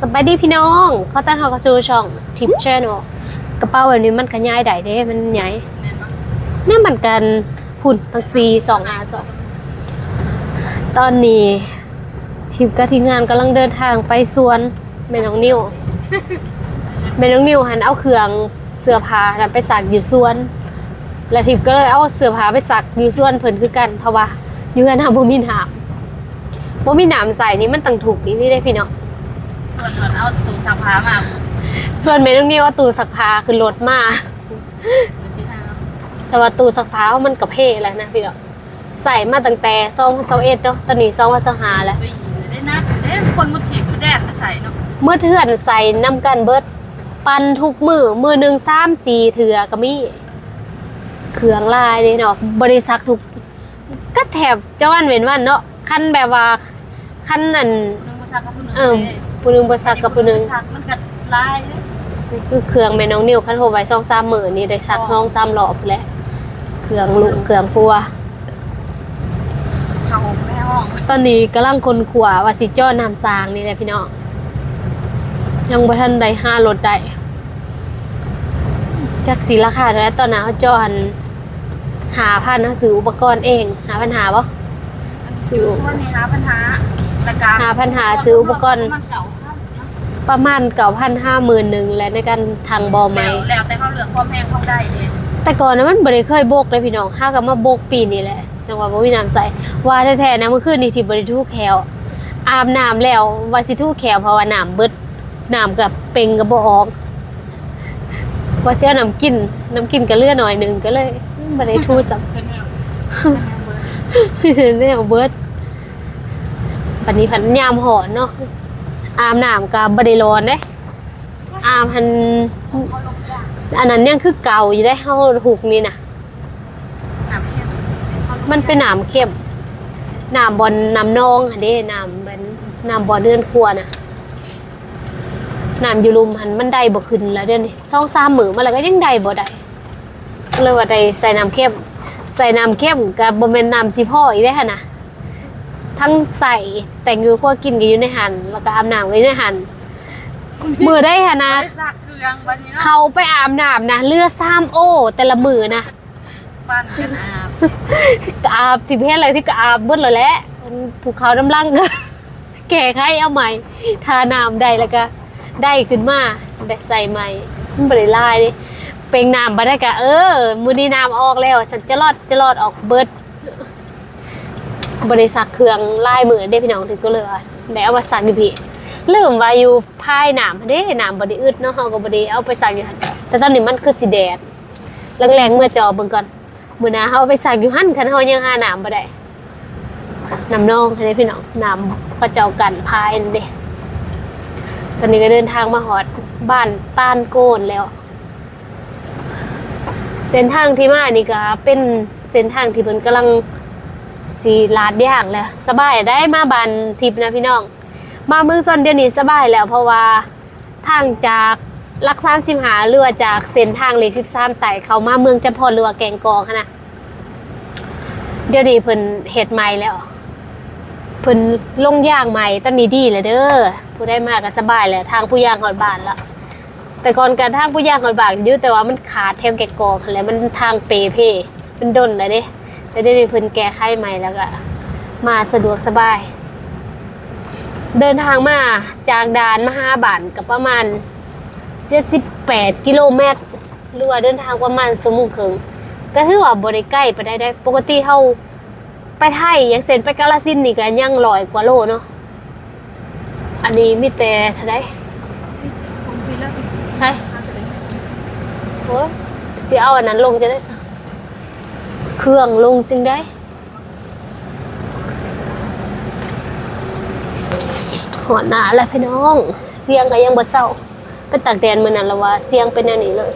สบายดีพี่น้องเขาตั้งเขากระซูช่องทิปแชนอลกระเป๋าแบบนี้มันขยายได้เด้ มันใหญ่เนี่ยมันกันพุ่นตั้งซีสองอาสองตอนนี้ทิปกับทีงานกำลังเดินทางไปสวนแม่น้องนิวแม่น้องนิวหันเอาเครื่องเสื้อผ้านไปสักอยู่สวน แล้วทิปก็เลยเอาเสื้อผ้าไปสักอยู่สวนเพิ่นคือกันเพราะว่าอยู่กันหาบ่มีน้ำบ่มีน้ำใส่นี่มันต้องถูกนี่นี่ได้พี่น้อง ส่วนมันเอาตู้ซักผ้ามาส่วนเมนูนี้ว่าตู้ซักผ้าคือรถมา ที่ทางแต่ว่าตู้ซักผ้ามันกับเพ่แล้วนะพี่ดอกใส่มาตั้งแต่ซองเซาเอ็ดเนาะตอนนี้ซองว่าจะหาแล้วไปได้นักเด้คนมุดถีบคือแดดไปใส่เนาะเมื่อเทื่อนใส่น้ำกันเบิด ปันทุกมือมือหนึ่งสามสี่เถื่อก็มีเครื่องลายเลยเนาะบริษัททุก ก็แถบเจ้าวันเว้นวันเนาะคันแบบว่าคันนั่นนึงมาซักกับผู้หนึงเออ ผู้หนึงบริษัทกับผู้หนึงซักมันก็ลายเด้นี่คือเครื่องแม่น้องนิวคันโทรไว้ซองสามหมื่นนี่ได้สักซองสามรอบแล้วเครื่องลุงเครื่องพัวเผาแม่ห้องตอนนี้กำลังคนขวาว่าสิจ้อน้ำสางนี่แหละพี่น้องยังบ่ทันได้ห้ารถได้จักสีราคาเท่าไหร่ตอนนั้นเขาจ้อหันหาพันเขาซื้ออุปกรณ์เอง หาปัญหาบ่สิววันนี้หาปัญหาตะการหาปัญหาซื้ออุปกรณ์ มันเก่าครับ ประมาณเก่าพันห้าหมื่นหนึ่งและในการทางบอไหมแล้วแล้วแต่เขาเหลือความแห้งเขาได้เด้แต่ก่อนนะมันบ่ได้เคยโบกเลยพี่น้องห้ากับมาโบกปีนี้แหละจังหวะบ่มีน้ำใส่ว่าแท้ๆนะเมื่อคืนนี้ที่บ่ได้ทูแขวอาบน้ำแล้วว่าสิทูแขวเพราะว่าน้ำเบิดน้ำกับเป่งก็บ่ออกว่าเสียน้ำกินน้ำกินก็เหลือหน่อยหนึงก็เลยบ่ได้ทูสักเป็นแนวแนวเบิดปันนี้พันยามหอนเนาะ อาบน้ำก็บ่ได้ร้อนเด้อาบพันเขาลงยากอันนั้นยังคือเก่าอยู่ได้เฮาหุกนี่น่ะน้ำเข้มขาลงมันเป็นน้ำเข้มน้ำบอลน้ำนองอันนี้น้ำเป็นน้ำบอลเดือนครัวน่ะน้ำอยู่ลุมหันมันได้บ่ขึ้นแล้วเดี๋ยวนี้สองสามมือมาแล้วก็ยังได้บ่ได้ก็เลยว่าได้ใส่น้ำเข้มใส่น้ำเข้มกับบ่แม่นน้ำสิพ่ออีกได้หั่นน่ะ ทั้งใส่แต่งอยู่ครัวกินก็อยู่ในหันแล้วก็อาบน้ำก็อยู่ในหันมือได้หั่นนะ ไปซักเครื่องวันนี้เนาะเขาไปอาบน้ำนะเลือดซ้ำโอ้ แต่ละมือนะ ปั้นกันอาบกอาบที่เพศอะไรที่กอาบเบิดเลยแหละภูเขาน้ำลังก็ แก่ไขเอาใหม่ ทาน้ำได้แล้วก็ ได้ขึ้นมาได้ใส่ใหม่มันบริลายดิเป็นน้ำมาได้กะเออ มือนี้น้ำออกแล้ว ฉันจะรอดจะรอดออกเบิด บริษัทเครื่องลายมือได้พี่น้องถึงก็เลยว่าได้เอามาสักดิพี่ลืมว่าอยู่ภายหน้ำเด้หน้ำบไดีอึดเนาะเฮาก็บไดีเอาไปสักอยู่หั่นแต่ตอนนี้มันคือสีแดดแรงๆเมื่อจอเบิ่งก่อนมื้อหน้าเฮาเอาไปสักอยู่หั่นคันเฮายังหาหน้ำบ่ได้น้ำนองให้ได้พี่น้องน้ำก็เจ้ากันพายนั่นเด้ตอนนี้ก็เดินทางมาฮอดบ้านป้านโกนแล้ว เส้นทางที่มานี่ก็เป็นเส้นทางที่เพิ่นกำลัง สีลาดยางแล้วสบายได้มาบ้านทิพนะพี่น้อง มาเมืองซอนเดียวนี้สบายแล้วเพราะว่าทางจากลักซามชิมหาเรือจากเส้นทางเลขสิบสามไต่เขามาเมืองจันทพรหรือแกงกองนะเดี๋ยวนี้เพิ่นเฮ็ดใหม่แล้วเพิ่นลงย่างใหม่ตอนนี้ดีเลยเด้อผู้ได้มาก็สบายแล้วทางผู้ย่างฮอดบานละแต่ก่อนการทางผู้ย่างฮอดบานยู่แต่ว่ามันขาดแถวแกงกองหั้นแล้วมันทางเปเพมันดนแล้วเด้ แต่เดี๋ยวนี้เพิ่นแก้ไขใหม่แล้วก็มาสะดวกสบาย เดินทางมาจากด่านมหาบานกับประมาณ 78 กิโลเมตรหรือว่าเดินทางประมาณชั่วโมงครึ่งก็ถือว่าบ่ได้ใกล้ไปได้ได้ปกติเฮาไปไทยอย่างเช่นไปกาฬสินธุ์นี่ก็ยังร้อยกว่าโลเนาะอันนี้มีแต่เท่าไดผมคุยแล้วใช่โอ้ยสิเอาอันนั้นลงจะได้ซะ เครื่องลงจึงได้หอดหนาแล้วพี่น้อง เสียงก็ยังบ่เศร้า ไปตากแดดมื้อนั้นแล้วว่าเสียงเป็นแนวนี้เลย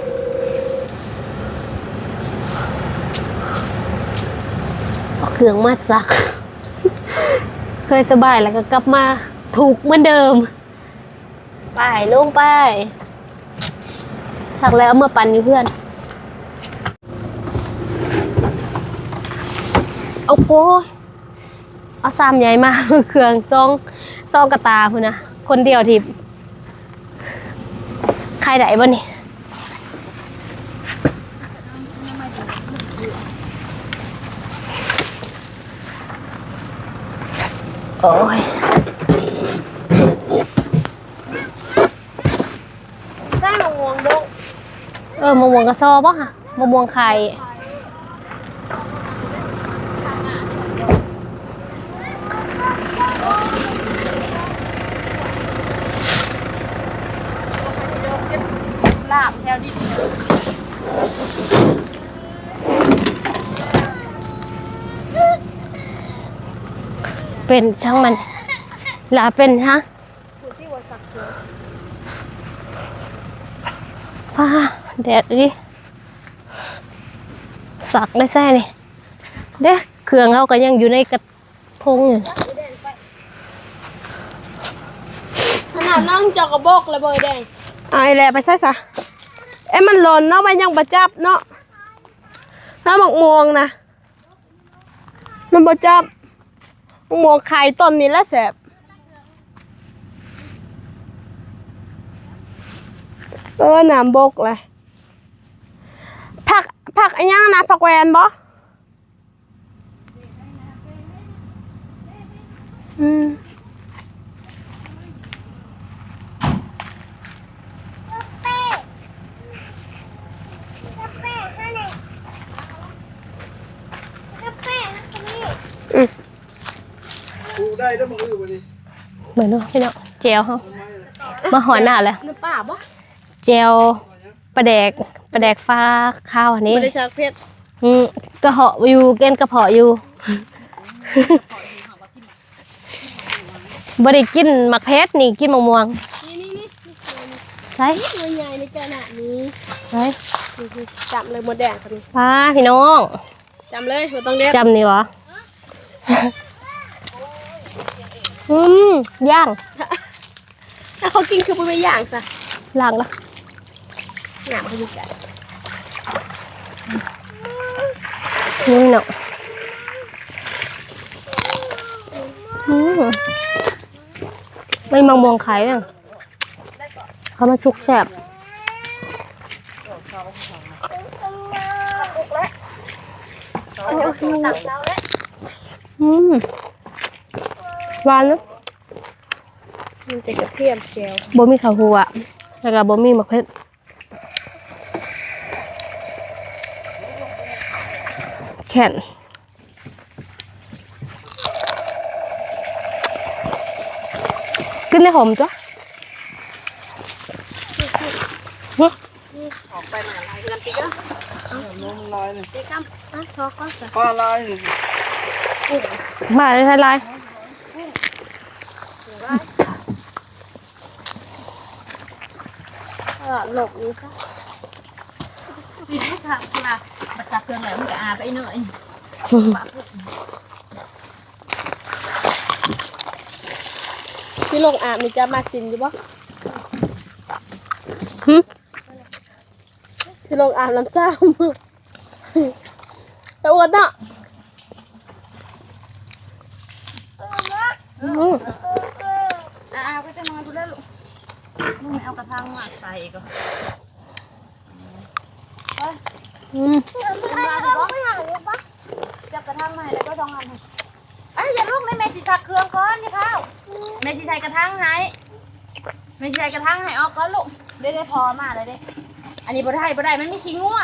เอาเครื่องมาซัก เคยสบายแล้วก็กลับมาถูกเหมือนเดิม ไปลงไป สักแล้วเอามื่อปันอยู่เพื่อน เอาโก้ยเอาซ้ำใหญ่มากเครื่องซองซองกระตาพุ่นนะคนเดียวทิพใครได้บ่นี่โอ้ยใช่มะม่วงดกเออมะม่วงกระซอป่ะค่ะมะม่วงไข่ ลาบแถวนี้เป็นช่างมันลาเป็นฮะคุณที่ว่าสักเสือป้าแดดดิสักได้แซ่นี่เด้เครื่องเขาก็ยังอยู่ในกระทงอยู่ขนาดน้องจอกกระบอกเลยเบอร์แดงไอ้แหละไปใช่ซะ เอ้มันหล่นเนาะมันยังประจับเนาะถ้าหมกมวงนะมันประจับหมกมวงไข่ต้นนี้แหละแสบเออหนามบกเลยผักผักอันยังนะผักแวนบ่อืม ดูได้แล้วมึงรู้วันนี้ เหมือนเนาะพี่เนาะเจลเขามาหอนหน้าเลยน้ำป่าบ่เจลปลาแดกปลาแดกฟ้าข้าวอันนี้ไม่ได้ชักเพชรอืมกระเหาะอยู่เกณฑ์กระเพาะอยู่บ่ได้กินหมักเพชรนี่กินมะม่วงนี่นี่นี่ใช่ตัวใหญ่ในขนาดนี้ใช่นี่ๆจำเลยหมดแดงครับนี่ป้าพี่น้องจำเลยเราต้องเรียกจำนี่วะ อืมย่างถ้าเขากินคือไม่ย่างซะล้างละหนามเขาอยู่กันนี่เนาะอืมไม่มองมองไข่อะเขามาชุกแสบอืม หวานนะมันจะกระเทียมเจียวบ่มีข้าวหัวแล้วก็บ่มีมะเขือแข็นกินได้หอมจ้ะหึออกไปหมาลายเงินติ๊กอะน้องลายนี่ติ๊กอะอะชอก็จะป้าลายนี่มาเลยทลายเออ หลบนี้ซะมีทุกทางค่ะบัตรจับเครื่องแล้วมันก็อาไปหน่อยที่ลงอ่างมีจะมาซินอยู่ปะหึที่ลงอ่างน้ำจ้ามแต่อ้วนเนาะ อืม อ่าก็จะมาดูแลลูกมึงไม่เอากระทังมาใส่ก็ อืมจับกระทังมาแล้วก็ต้องอันเอ้ยอย่าลูกในเมสิสักเครื่องก่อนนี่ข้าวเมสิใส่กระทังให้เมสิใส่กระทังให้ออกก่อนลูกได้ได้พอมาเลยเด้อันนี้บ่ได้บ่ได้มันมีขี้งัว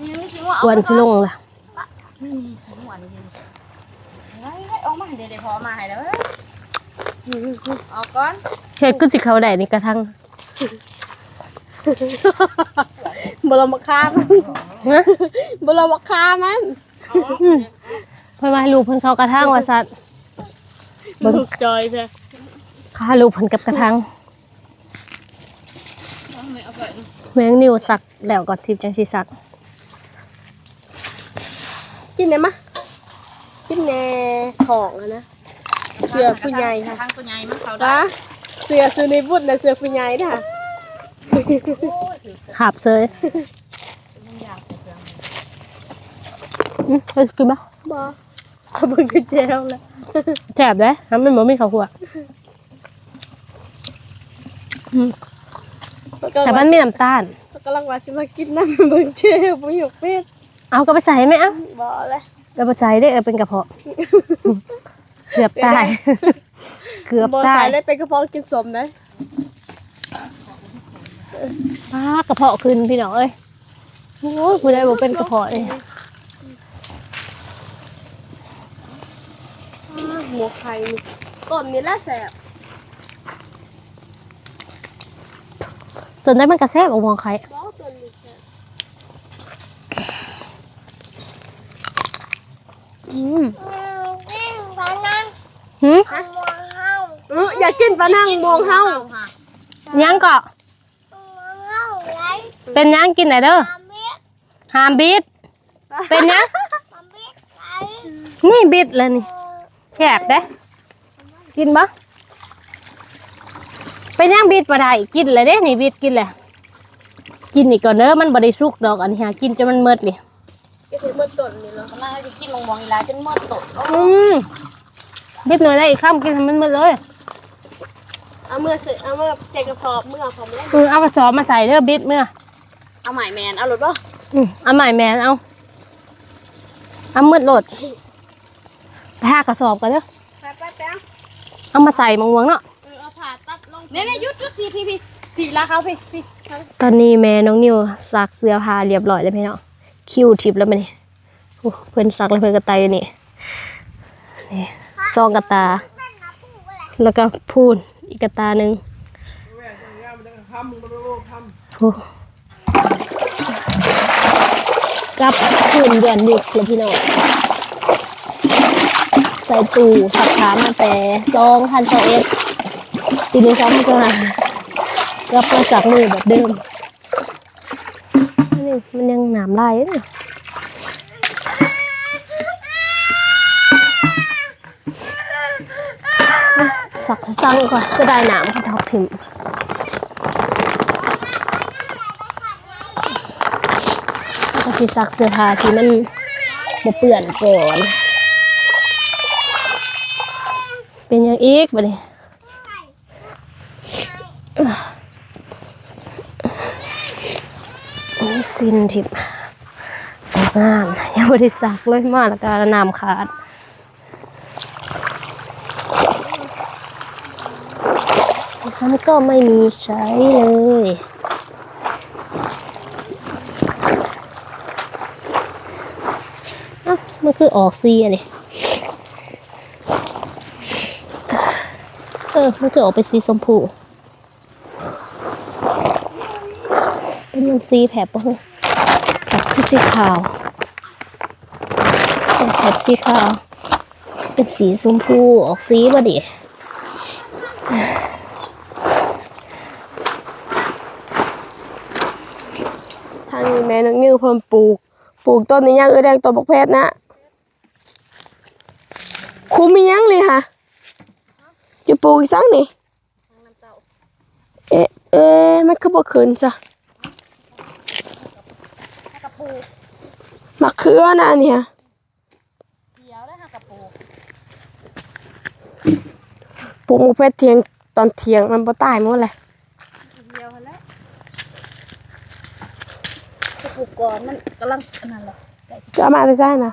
นี่มันมีขี้งัวเอาอ้วนไปก่ชิลงล่ะนี่มีขี้งัวนี่นี่เฮ้ยออกมาเดี๋ยวได้พอมาให้แล้วเอ้ยออกก่อนเฮ็ดก็สิเข้าได้นี่กระทั่ง บลมาฆ่ามันฮะบลมาฆ่ามันอืมเพิ่นว่าให้ลูกเพิ่นเข้ากระทั่งว่าซั่นเบิ่งลูกจอยเพื่อข้าลูกเพิ่นกับกระทั่งไม่เอาไปแมงนิวสักแล้วก็ทิพย์จังสิสัก กินได้มะกินแน่ของอะนะ เสือผู้ใหญ่ค่ะ ทางตัวใหญ่มันเขาได้วะเสือซูนิบุตรนะเสือผู้ใหญ่นะค่ะ ขาบเซยอืมเอ้ยกินบ่บอเขาเบิ่งกระเจวแล้วแซ่บเด้ทำมันบ่มีข้าวคั่วอืมแต่มันมีน้ำตาลกำลังว่าสิมากินน้ำเบิ่งเชื่อบ่อยู่เป็ดเอาก็ไปใส่ไหมเอะบ่เลยก็ไปใส่ได้เออเป็นกระเพาะเกือบตายเกือบบ่ตาใส่ยเลยเป็นกระเพาะกินสมได้ ป้ากระเพาะขึ้นพี่น้องเอ้ยโอ้ยผู้ใดบอกเป็นกระเพาะเลยหมูไข่นี่ก่อนนี้แหละแสบจนได้มันกระแซบออกมองใครบ่ตัวนี้แสบอืมหืมเอออยากกินปลานั่งมองเฮายังเกาะ เป็นยังกินไหนเด้อหามบิด เป็นยังนี่บิดเลยนี่แฉบเด้กินปะเป็นยังบิดมาได้กินเลยเด้นี่บิดกินเลยกินนี่ก่อนเด้อมันบริสุกดอกอันนี้ฮะกินจนมันเมิดนี่ก็สิมื้อต้นนี่เหรอกำลังจะกินลงมองอีลาจนหมดตดอืมบิดหน่อยได้อีกข้ามกินให้มันเมิดเลยเอาเมื่อเสร็จเอาเมื่อใส่กระสอบเมื่อผมแล้วอืมเอากระสอบมาใส่เด้อบิดเมื่อ เอาใหม่แมน เอาหลุดป่ะอืมเอาใหม่แมนเอาเอามืดโหลดไปหากระสอบกันเด้อไปไปไปเอาเอามาใส่มังวงเนาะเออเอาผ่าตัดลงเนี่ยเนี่ยยุดยุดพี่พี่พี่พี่ลาเขาพี่พี่ตอนนี้แม่น้องนิวซักเสื้อผ้าเรียบร้อยแล้วพี่เนาะคิวทิปแล้วมันนี่โอ้เพื่อนซักแล้วเพื่อนกระตายอยู่นี่นี่ซองกระตา แล้วก็พูนอีกกระตาหนึ่งแม่จังยามมันจะทำมึงบ่รู้ทำโอ้ กับพูนเดือนบุกแล้วพี่น้องใส่ตู้สักขามาแต่ซองพันสองเอ็ดทีนี้เขาไม่จะมากับมาจากมือแบบเดิมนี่มันยังหนามลายอยู่นี่สักสังก่อนจะได้หนามเขาทอกถึง ก็คือซักเสื้อผ้าที่มันบ่เปื่อนก่อนเป็นยังอีกบ่เนี่ยนี่สินทิพย์งานยังบริสักเลยมากแล้วก็น้ำขาดมันก็ไม่มีใช้เลยเอออกซีอะนี่เออมันคือออกเป็นสีชมพูเป็นยังสีแผบปะแผบคือสีขาวเป็นแผบสีขาว เป็นสีชมพูออกสีบ่ดิทางนี้แม่น้องนิวเพิ่มปลูก ปลูกต้นนี้ยังเออแดงตัวบกเพชรนะ คุ้มมียังเลยค่ะจะปลูกอีกสักนี่เอ๊ะเอ๊ะมันคือบ่ขึ้นจ้ะมะเขือนะอันเนี่ยเดียวได้ค่ะกระปูปลูกมะเพชรเทียงตอนเทียงมันบ่ตายหมดเลยเดียวแล้วกระปูก่อนมันกำลังอันนั้นแหละก็เอามาจะใช่นะฮะ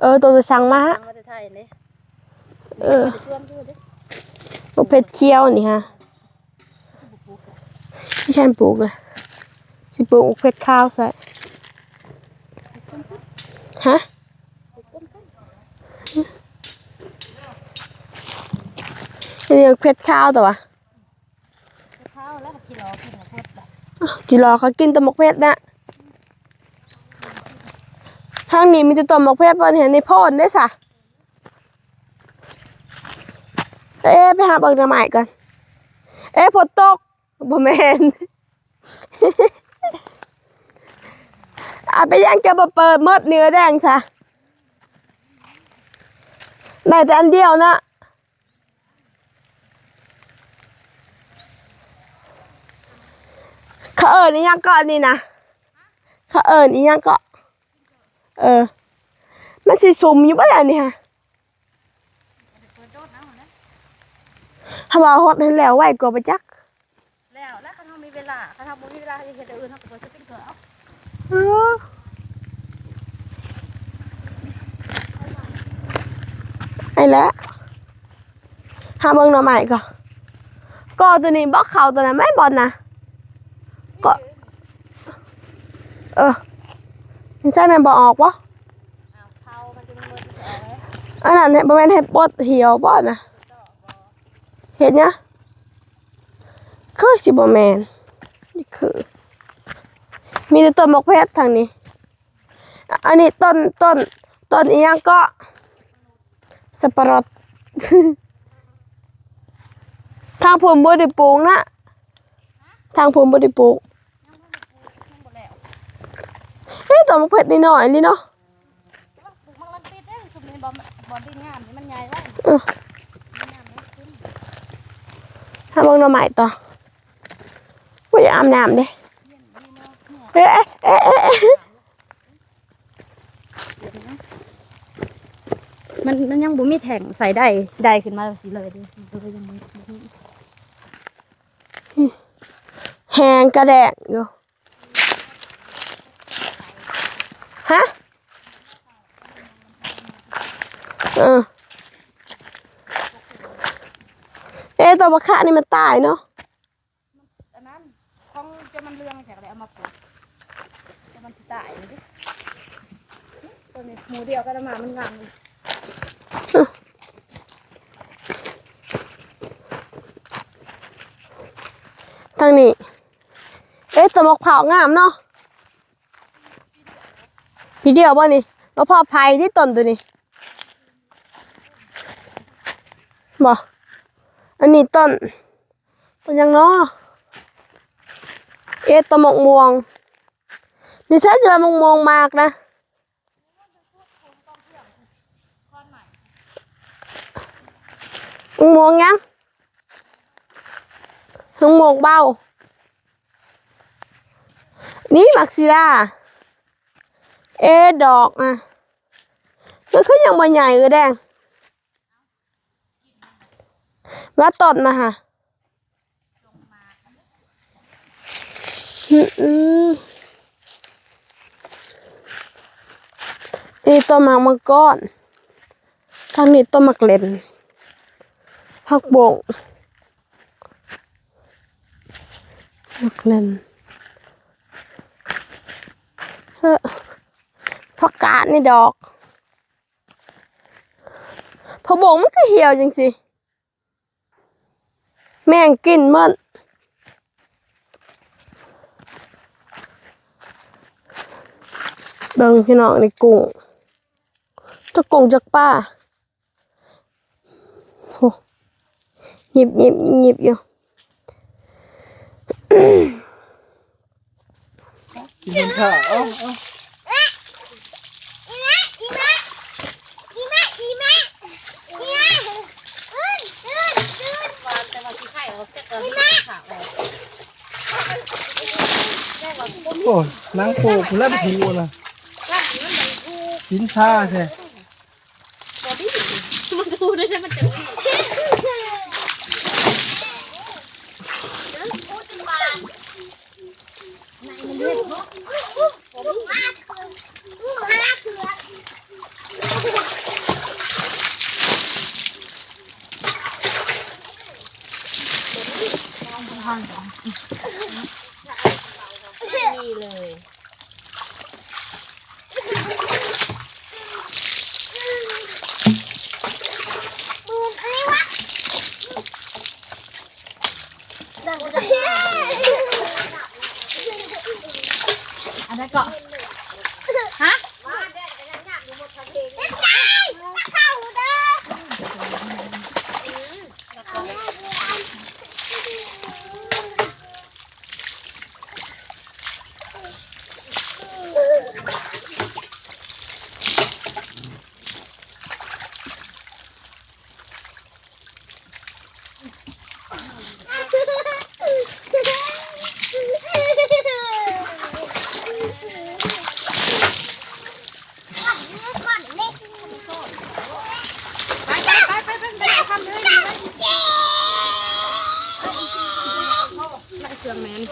เออตัวจะสั่งมาทางวัดไทยเลยเออชวนดูดิมะเพชรเคี้ยวนี่ฮะไม่ใช่ปลูกเลยสิปลูกมะเพชรข้าวใส่ฮะอันนี้มะเพชรข้าวแต่ว่าข้าวแล้วก็กินรอกินหมดแบบจิรอเขากินแตะมกเพชรนะ ทางนี้มีแต่ต้นมกเพชรเปิ้นเห็นในโพนได้สะเอ๊ไปหาเบิกหน้ำใหม่ก่อน เอ๊ฝนตกบ่แมนอาไปยังจะมาเปิดมดเนื้อแดงซะได้แต่อันเดียวนะเขาเอิญอีหยังเกาะนี่นะเขาเอิญอีหยังเกาะ เออมันสิสุ่มอยู่บ่ล่ะนี่ฮะถ้าว่าฮดให้แล้วไว้กว่าไปจัก แล้วแล้วเขาทำมีเวเวลาถ้าทำบ่มีเวลาจะเฮ็ดอย่างอื่นเฮาก็บ่จะเป็นเกลือเอาเออไอ้แล้วหาเบิ่งหน่อใหม่ก่อนก็ตัวนี้บอกเขาตัวนั้นไม่บอลนะก็เออมัน ใช่แม่นบอออกวะอันนั้นเนี่ยบริเวณเห็ดบดเหี่ยวบอดนะเห็ดเนี่ยคือสิบแมนนี่คือ มีแต่ต้นมะเพชรทางนี้ อันนี้ต้นต้นต้นอีหยังก็สับปะรดทางผมบ่ได้ปลูกนะ ทางผมบ่ได้ปลูก ยังบ่แล้ว เฮ้ย ต้นมะเพชรนี่น้อยนี่เนาะกำลังปลูกมันกำลังติดเด้สุดนี้บ่บ่ได้งามนี่มันใหญ่ไว้เออมันงามเลยขึ้นหาเบิ่งหน่อไม้ต่อบ่อยากอาบน้ำเด้เอ๊ะเอ๊ะเอ๊ะเอ๊ะมันมันยังบ่มีแท่งใส่ได้ได้ขึ้นมาสิเลยดิมันก็เลยยังบ่มีแหงกระแดกอยู่ ฮะเออเอ๊ะตัวบะคะนี่มันตายเนาะอันนั้นของจะมันเรื่องจากอะไรเอามาปลูกจะมันสิตายเลยดิตัวนี้หมูเดียวก็ได้มามันงามเลยทางนี้ เอ๊ะตัวมะพร้าวงามเนาะ พี่เดียวบ่นี่มะพร้าวไผ่ที่ต้นตัวนี้บ่อันนี้ต้นต้นยังเนาะเอตมะม่วงนี่ใช่จะมะม่วงมากนะมะม่วงยังมะม่วงเบานี่มักซิล่า เอดอกอะมันคือยังบ่ใหญ่เออแดงมาตดมาค่ะอืมอืมนี่ต้นหมากมังกรทางนี้ต้นหมากเล่นผักบงหมากเล่น เฮ้อ ผักกาดนี่ดอกพอบงมันก็เหี่ยวจังสิ แม่งกินมันเบิ่งพี่น้องในกุ้งจะกุ้งจากป้าโหหยิบหยิบหยิบหยิบอยู่กินข้าวเอ้าเอ้า แต่ว่าสิไข่เราเสร็จแล้วที่ขาว โอ้นางโคกเล่นผูนะกินชาใช่มันดูได้ใช่มันจะนี่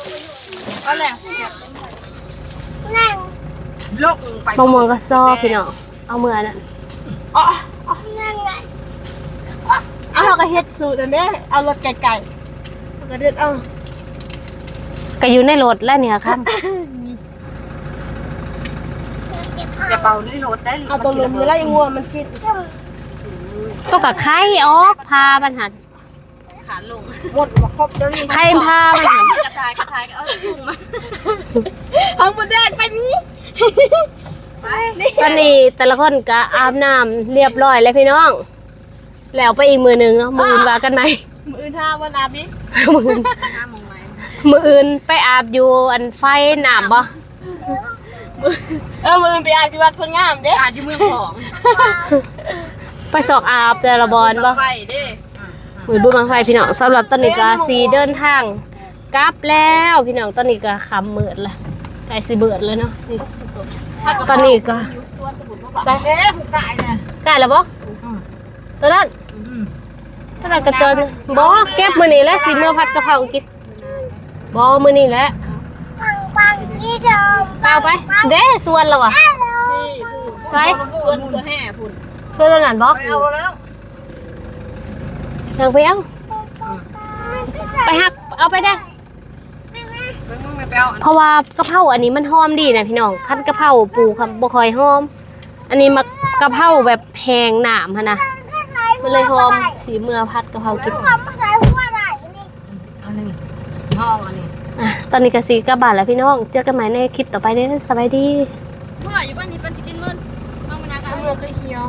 เครื่องแม่นเอาแหละลกไปบางมวงก็ซอพี่น้องเอามือนั่นอ๋อเอาเขาก็เฮ็ดสูตรอันเนี้ยเอารถไก่ๆเอาก็เด็ดเอาก็อยู่ในรถแล้วเนี่ยครับอย่าเป่าในรถได้เอาตัวลมนี่แล้วยังงัวมันฟิตต้องกับไข่ออกพาบันหัน ขาลงหมดมาครบเดี๋ยวนี้ไข่พาบันหันกระทายกระทายก็เอาถุงมาเอาหมดแดงไปนี้ตอนนี้แต่ละคนก็อาบน้ำเรียบร้อยแล้วพี่น้อง แล้วไปอีกมือหนึ่งเนาะมืออื่นว่ากันไหม มืออื่นท่าวันอาบิมืออื่นห้ามองไหมมืออื่นไปอาบอยู่อันไฟหนามบ่เออมืออื่นไปอ่านที่วัดเพิ่งงามเด้อาจอยู่เมืองของไปสอกอาบแต่ละบอลบ่ไฟเด้ มือบุญบังไฟพี่น้องสำหรับตอนนี้ก็สีเดินทางกลับแล้วพี่น้องตอนนี้ก็คำมืดละใกล้สิเบิดเลยเนาะนี่ตอนนี้ก็ใส่เด้ผูกกายน่ะใกล้แล้วบ่ตอนนั้นตอนนั้นกระจนบ่เก็บมื้อนี้แล้วสิเมื่อผัดกะเพรากินบ่มื้อนี้แหละเอาไป เด้ส่วนแล้วอะใส่ส่วนตัวแห่พุ่นส่วนตอนนั้นบ่เอาแล้ว ยังไปเอาไปหักเอาไปได้มึงไม่ไปเอาเพราะว่ากะเพราอันนี้มันหอมดีนะพี่น้องคั้นกะเพราปูคำบ่ค่อยหอม อันนี้มากะเพราแบบแห้งหนามฮะนะมันเลยหอมสีเมื่อพัดกะเพรากินอันนี้ห้องอันนี้อะตอนนี้ก็สีกลับบ้านแล้วพี่น้องเจอกันใหม่ในคลิปต่อไปเด้อสบายดีพ่ออยู่บ้านนี้เป็นสกินมันเอามานากันมือก็เหี่ยว